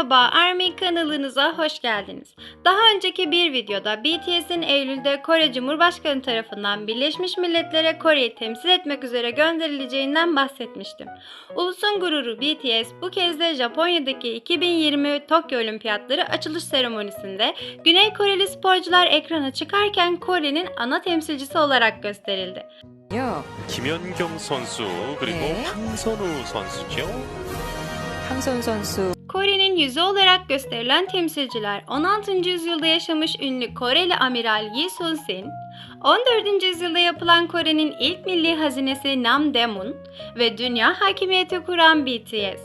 Merhaba ARMY kanalınıza hoş geldiniz. Daha önceki bir videoda BTS'in Eylül'de Kore Cumhurbaşkanı tarafından Birleşmiş Milletler'e Kore'yi temsil etmek üzere gönderileceğinden bahsetmiştim. Ulusun gururu BTS bu kez de Japonya'daki 2020 Tokyo Olimpiyatları açılış seremonisinde Güney Koreli sporcular ekrana çıkarken Kore'nin ana temsilcisi olarak gösterildi. 요 김연경 선수 그리고 네. 황선우 선수죠. 함선 선수 Kore'nin yüzü olarak gösterilen temsilciler 16. yüzyılda yaşamış ünlü Koreli amiral Yi Sun-sin, 14. yüzyılda yapılan Kore'nin ilk milli hazinesi Namdaemun ve dünya hakimiyeti kuran BTS.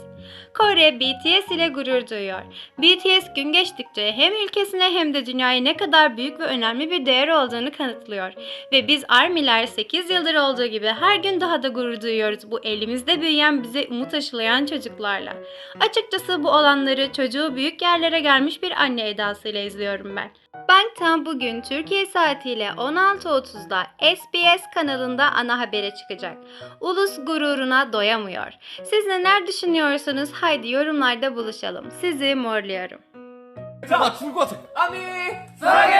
Kore BTS ile gurur duyuyor. BTS gün geçtikçe hem ülkesine hem de dünyaya ne kadar büyük ve önemli bir değer olduğunu kanıtlıyor. Ve biz ARMY'ler 8 yıldır olduğu gibi her gün daha da gurur duyuyoruz bu elimizde büyüyen bize umut aşılayan çocuklarla. Açıkçası bu olanları çocuğu büyük yerlere gelmiş bir anne edasıyla izliyorum ben. Bangtan bugün Türkiye saatiyle 16.30'da SBS kanalında ana habere çıkacak. Ulus gururuna doyamıyor. Siz neler düşünüyorsunuz? Haydi yorumlarda buluşalım. Sizi morluyorum. 자, 죽을 것 같아. 아미, 사랑해!